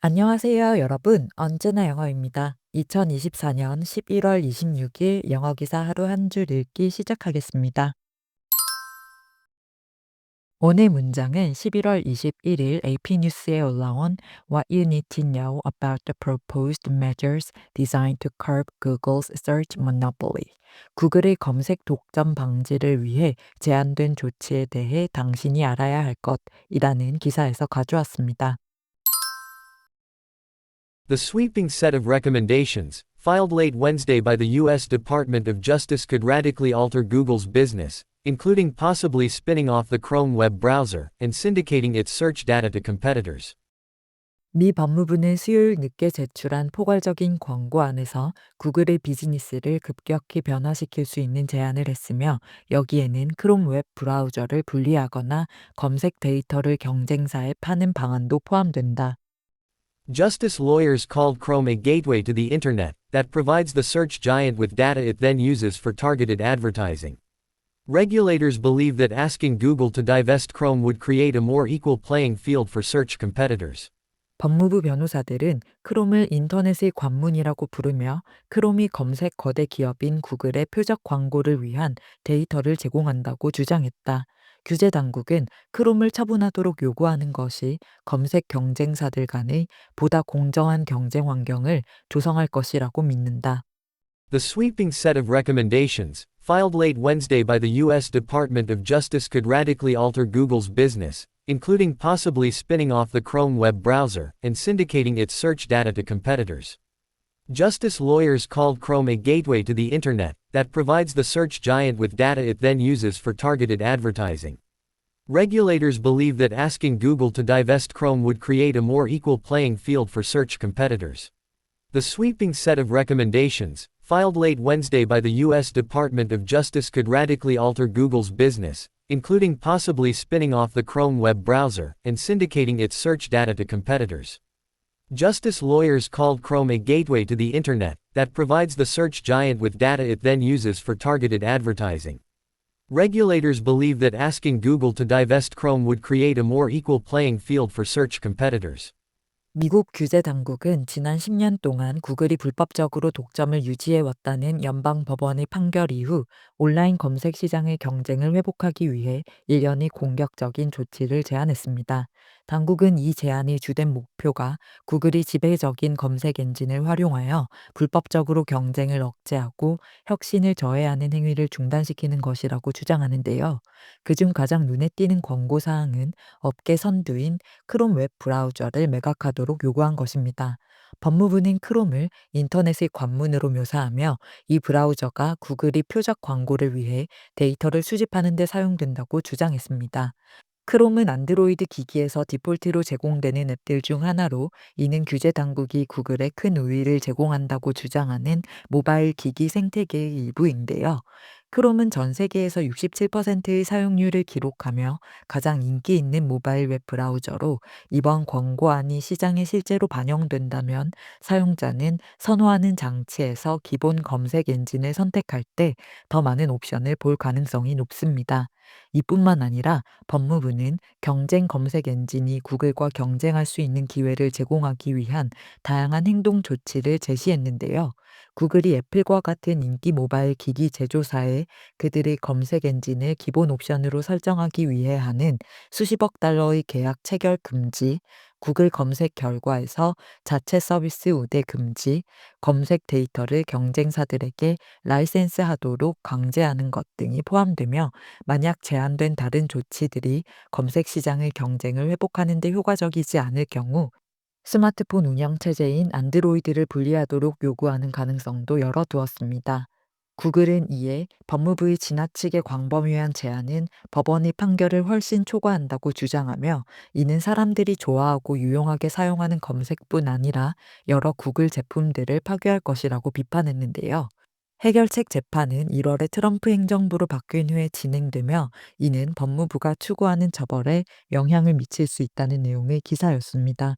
안녕하세요, 여러분. 언제나 영어입니다. 2024년 11월 26일 영어 기사 하루 한 줄 읽기 시작하겠습니다. 오늘 문장은 11월 21일 AP 뉴스에 올라온 What you need to know about the proposed measures designed to curb Google's search monopoly. 구글의 검색 독점 방지를 위해 제안된 조치에 대해 당신이 알아야 할 것이라는 기사에서 가져왔습니다. The sweeping set of recommendations, filed late Wednesday by the U.S. Department of Justice could radically alter Google's business, including possibly spinning off the Chrome web browser and syndicating its search data to competitors. 미 법무부는 수요일 늦게 제출한 포괄적인 권고 안에서 구글의 비즈니스를 급격히 변화시킬 수 있는 제안을 했으며 여기에는 크롬 웹 브라우저를 분리하거나 검색 데이터를 경쟁사에 파는 방안도 포함된다. Justice lawyers called Chrome a gateway to the Internet that provides the search giant with data it then uses for targeted advertising. Regulators believe that asking Google to divest Chrome would create a more equal playing field for search competitors. 법무부 변호사들은 크롬을 인터넷의 관문이라고 부르며 크롬이 검색 거대 기업인 구글의 표적 광고를 위한 데이터를 제공한다고 주장했다. 규제 당국은 크롬을 처분하도록 요구하는 것이 검색 경쟁사들 간의 보다 공정한 경쟁 환경을 조성할 것이라고 믿는다. The sweeping set of recommendations, filed late Wednesday by the U.S. Department of Justice could radically alter Google's business, including possibly spinning off the Chrome web browser and syndicating its search data to competitors. Justice lawyers called Chrome a gateway to the Internet that provides the search giant with data it then uses for targeted advertising. Regulators believe that asking Google to divest Chrome would create a more equal playing field for search competitors. The sweeping set of recommendations, filed late Wednesday by the U.S. Department of Justice could radically alter Google's business, including possibly spinning off the Chrome web browser and syndicating its search data to competitors. Justice lawyers called Chrome a gateway to the Internet that provides the search giant with data it then uses for targeted advertising. Regulators believe that asking Google to divest Chrome would create a more equal playing field for search competitors. 미국 규제 당국은 지난 10년 동안 구글이 불법적으로 독점을 유지해 왔다는 연방 법원의 판결 이후 온라인 검색 시장의 경쟁을 회복하기 위해 일련의 공격적인 조치를 제안했습니다. 당국은 이 제안의 주된 목표가 구글이 지배적인 검색 엔진을 활용하여 불법적으로 경쟁을 억제하고 혁신을 저해하는 행위를 중단시키는 것이라고 주장하는데요. 그중 가장 눈에 띄는 권고 사항은 업계 선두인 크롬 웹 브라우저를 매각하도록 요구한 것입니다. 법무부는 크롬을 인터넷의 관문으로 묘사하며 이 브라우저가 구글이 표적 광고를 위해 데이터를 수집하는 데 사용된다고 주장했습니다. 크롬은 안드로이드 기기에서 디폴트로 제공되는 앱들 중 하나로 이는 규제 당국이 구글에 큰 우위를 제공한다고 주장하는 모바일 기기 생태계의 일부인데요. 크롬은 전 세계에서 67%의 사용률을 기록하며 가장 인기 있는 모바일 웹 브라우저로 이번 권고안이 시장에 실제로 반영된다면 사용자는 선호하는 장치에서 기본 검색 엔진을 선택할 때 더 많은 옵션을 볼 가능성이 높습니다. 이뿐만 아니라 법무부는 경쟁 검색 엔진이 구글과 경쟁할 수 있는 기회를 제공하기 위한 다양한 행동 조치를 제시했는데요. 구글이 애플과 같은 인기 모바일 기기 제조사에 그들의 검색 엔진을 기본 옵션으로 설정하기 위해 하는 수십억 달러의 계약 체결 금지, 구글 검색 결과에서 자체 서비스 우대 금지, 검색 데이터를 경쟁사들에게 라이센스 하도록 강제하는 것 등이 포함되며 만약 제한된 다른 조치들이 검색 시장의 경쟁을 회복하는 데 효과적이지 않을 경우 스마트폰 운영체제인 안드로이드를 분리하도록 요구하는 가능성도 열어두었습니다. 구글은 이에 법무부의 지나치게 광범위한 제안은 법원의 판결을 훨씬 초과한다고 주장하며 이는 사람들이 좋아하고 유용하게 사용하는 검색뿐 아니라 여러 구글 제품들을 파괴할 것이라고 비판했는데요. 해결책 재판은 1월에 트럼프 행정부로 바뀐 후에 진행되며 이는 법무부가 추구하는 처벌에 영향을 미칠 수 있다는 내용의 기사였습니다.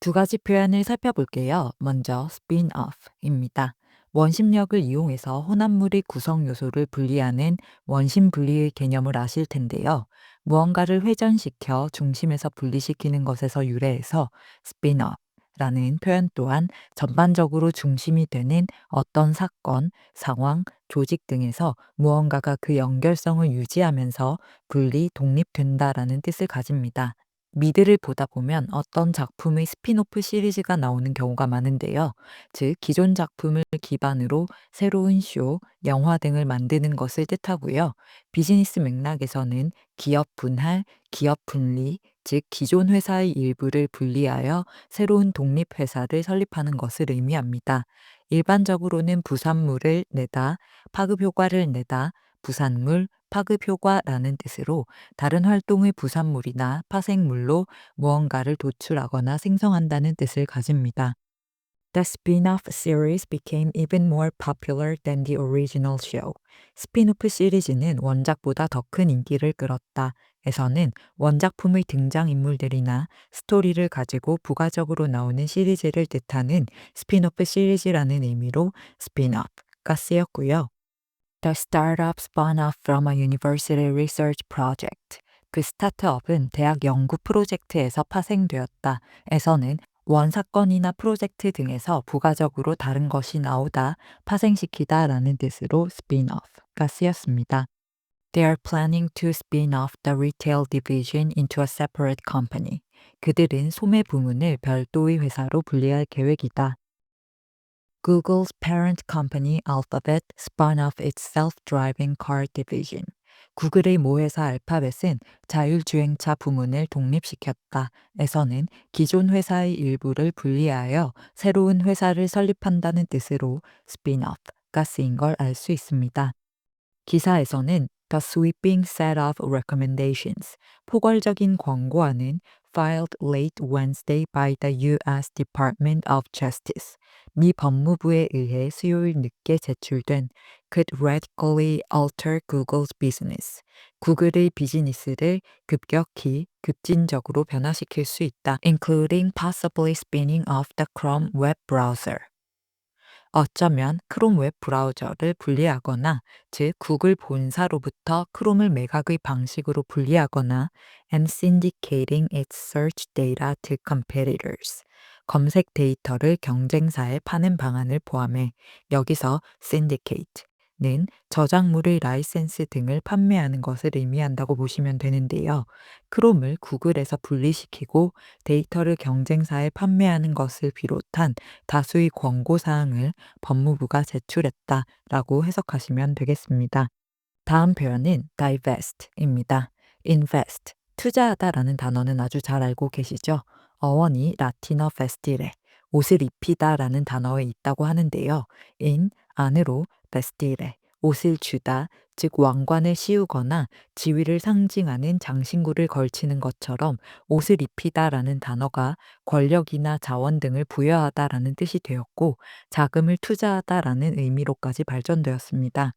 두 가지 표현을 살펴볼게요. 먼저 spin-off입니다. 원심력을 이용해서 혼합물의 구성 요소를 분리하는 원심 분리의 개념을 아실 텐데요. 무언가를 회전시켜 중심에서 분리시키는 것에서 유래해서 스피너라는 표현 또한 전반적으로 중심이 되는 어떤 사건, 상황, 조직 등에서 무언가가 그 연결성을 유지하면서 분리, 독립된다라는 뜻을 가집니다. 미드를 보다 보면 어떤 작품의 스피노프 시리즈가 나오는 경우가 많은데요. 즉, 기존 작품을 기반으로 새로운 쇼, 영화 등을 만드는 것을 뜻하고요. 비즈니스 맥락에서는 기업 분할, 기업 분리, 즉 기존 회사의 일부를 분리하여 새로운 독립 회사를 설립하는 것을 의미합니다. 일반적으로는 부산물을 내다, 파급 효과를 내다, 부산물, 파급 효과라는 뜻으로 다른 활동의 부산물이나 파생물로 무언가를 도출하거나 생성한다는 뜻을 가집니다. The spin-off series became even more popular than the original show. 스피노프 시리즈는 원작보다 더 큰 인기를 끌었다. 에서는 원작품의 등장인물들이나 스토리를 가지고 부가적으로 나오는 시리즈를 뜻하는 스피노프 시리즈라는 의미로 스피노프가 쓰였고요. The startup spun off from a university research project. 그 스타트업은 대학 연구 프로젝트에서 파생되었다. 에서는 원사건이나 프로젝트 등에서 부가적으로 다른 것이 나오다, 파생시키다 라는 뜻으로 spin-off가 쓰였습니다. They are planning to spin off the retail division into a separate company. 그들은 소매 부문을 별도의 회사로 분리할 계획이다. Google's parent company Alphabet spun off its self-driving car division. 구글의 모회사 알파벳은 자율주행차 부문을 독립시켰다. 에서는 기존 회사의 일부를 분리하여 새로운 회사를 설립한다는 뜻으로 spin-off가 쓰인 걸 알 수 있습니다. 기사에서는 The sweeping set of recommendations, 포괄적인 권고안은 filed late Wednesday by the U.S. Department of Justice, 미 법무부에 의해 수요일 늦게 제출된 could radically alter Google's business. 구글의 비즈니스를 급격히 급진적으로 변화시킬 수 있다. including possibly spinning off the Chrome web browser. 어쩌면 크롬 웹 브라우저를 분리하거나 즉 구글 본사로부터 크롬을 매각의 방식으로 분리하거나 and syndicating its search data to competitors. 검색 데이터를 경쟁사에 파는 방안을 포함해 여기서 syndicate 는 저작물의 라이센스 등을 판매하는 것을 의미한다고 보시면 되는데요. 크롬을 구글에서 분리시키고 데이터를 경쟁사에 판매하는 것을 비롯한 다수의 권고 사항을 법무부가 제출했다라고 해석하시면 되겠습니다. 다음 표현은 divest입니다. invest, 투자하다라는 단어는 아주 잘 알고 계시죠? 어원이 라틴어 vestire, 옷을 입히다라는 단어에 있다고 하는데요. in, 안으로 vestire, 옷을 주다, 즉 왕관을 씌우거나 지위를 상징하는 장신구를 걸치는 것처럼 옷을 입히다라는 단어가 권력이나 자원 등을 부여하다라는 뜻이 되었고 자금을 투자하다라는 의미로까지 발전되었습니다.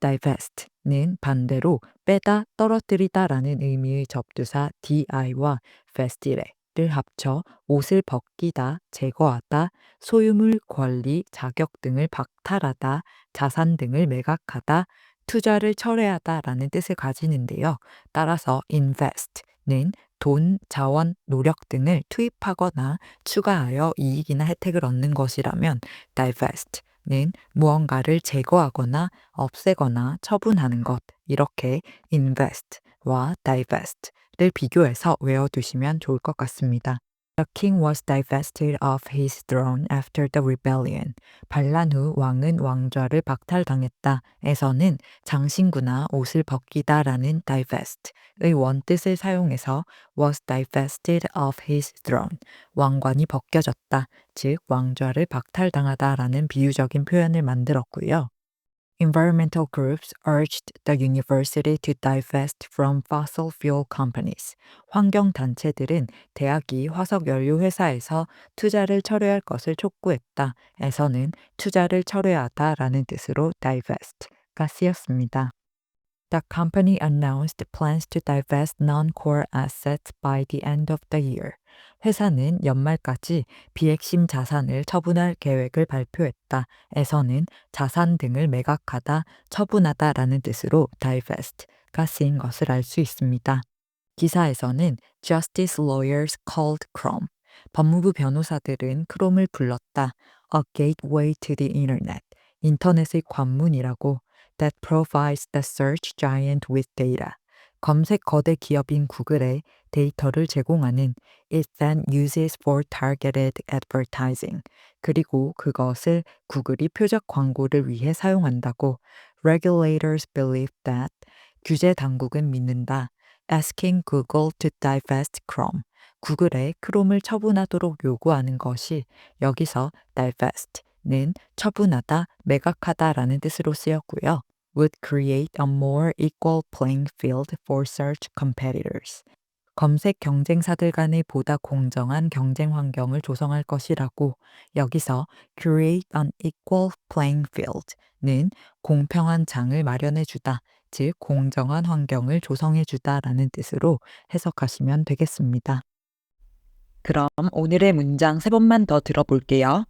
divest는 반대로 빼다, 떨어뜨리다라는 의미의 접두사 di와 vestire 를 합쳐 옷을 벗기다, 제거하다, 소유물, 권리, 자격 등을 박탈하다, 자산 등을 매각하다, 투자를 철회하다라는 뜻을 가지는데요. 따라서 invest는 돈, 자원, 노력 등을 투입하거나 추가하여 이익이나 혜택을 얻는 것이라면 divest는 무언가를 제거하거나 없애거나 처분하는 것 이렇게 invest 와 divest를 비교해서 외워두시면 좋을 것 같습니다. The king was divested of his throne after the rebellion. 반란 후 왕은 왕좌를 박탈당했다. 에서는 장신구나 옷을 벗기다라는 divest의 원뜻을 사용해서 was divested of his throne. 왕관이 벗겨졌다. 즉 왕좌를 박탈당하다라는 비유적인 표현을 만들었고요. Environmental groups urged the university to divest from fossil fuel companies. 환경 단체들은 대학이 화석 연료 회사에서 투자를 철회할 것을 촉구했다. 에서는 투자를 철회하다라는 뜻으로 divest가 쓰였습니다. The company announced plans to divest non-core assets by the end of the year. 회사는 연말까지 비핵심 자산을 처분할 계획을 발표했다. 에서는 자산 등을 매각하다, 처분하다 라는 뜻으로 divest 쓰인 것을 알 수 있습니다. 기사에서는 Justice lawyers called Chrome. 법무부 변호사들은 크롬을 불렀다. A gateway to the internet. 인터넷의 관문이라고. That provides the search giant with data. 검색 거대 기업인 구글에 데이터를 제공하는 it then uses for targeted advertising. 그리고 그것을 구글이 표적 광고를 위해 사용한다고 regulators believe that 규제 당국은 믿는다. asking Google to divest Chrome. 구글에 크롬을 처분하도록 요구하는 것이 여기서 divest는 처분하다, 매각하다라는 뜻으로 쓰였고요. Would create a more equal playing field for search competitors. 검색 경쟁사들 간의 보다 공정한 경쟁 환경을 조성할 것이라고 여기서 create an equal playing field는 공평한 장을 마련해 주다, 즉 공정한 환경을 조성해 주다라는 뜻으로 해석하시면 되겠습니다. 그럼 오늘의 문장 세 번만 더 들어볼게요.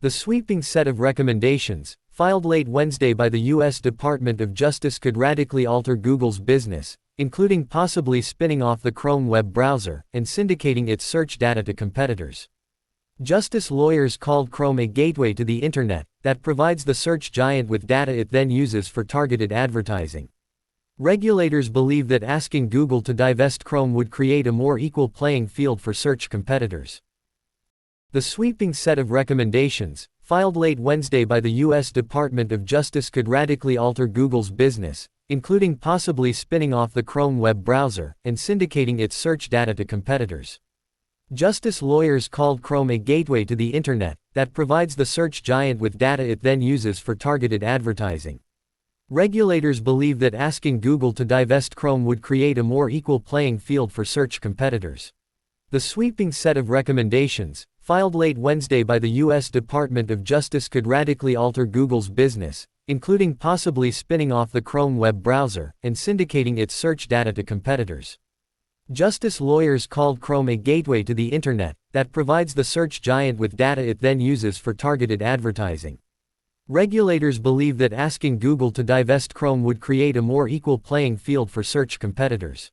The sweeping set of recommendations, filed late Wednesday by the U.S. Department of Justice could radically alter Google's business, including possibly spinning off the Chrome web browser and syndicating its search data to competitors. Justice lawyers called Chrome a gateway to the Internet that provides the search giant with data it then uses for targeted advertising. Regulators believe that asking Google to divest Chrome would create a more equal playing field for search competitors. The sweeping set of recommendations, filed late Wednesday by the U.S. Department of Justice could radically alter Google's business, including possibly spinning off the Chrome web browser and syndicating its search data to competitors. Justice lawyers called Chrome a gateway to the Internet that provides the search giant with data it then uses for targeted advertising. Regulators believe that asking Google to divest Chrome would create a more equal playing field for search competitors. The sweeping set of recommendations, filed late Wednesday by the U.S. Department of Justice could radically alter Google's business, including possibly spinning off the Chrome web browser and syndicating its search data to competitors. Justice lawyers called Chrome a gateway to the Internet that provides the search giant with data it then uses for targeted advertising. Regulators believe that asking Google to divest Chrome would create a more equal playing field for search competitors.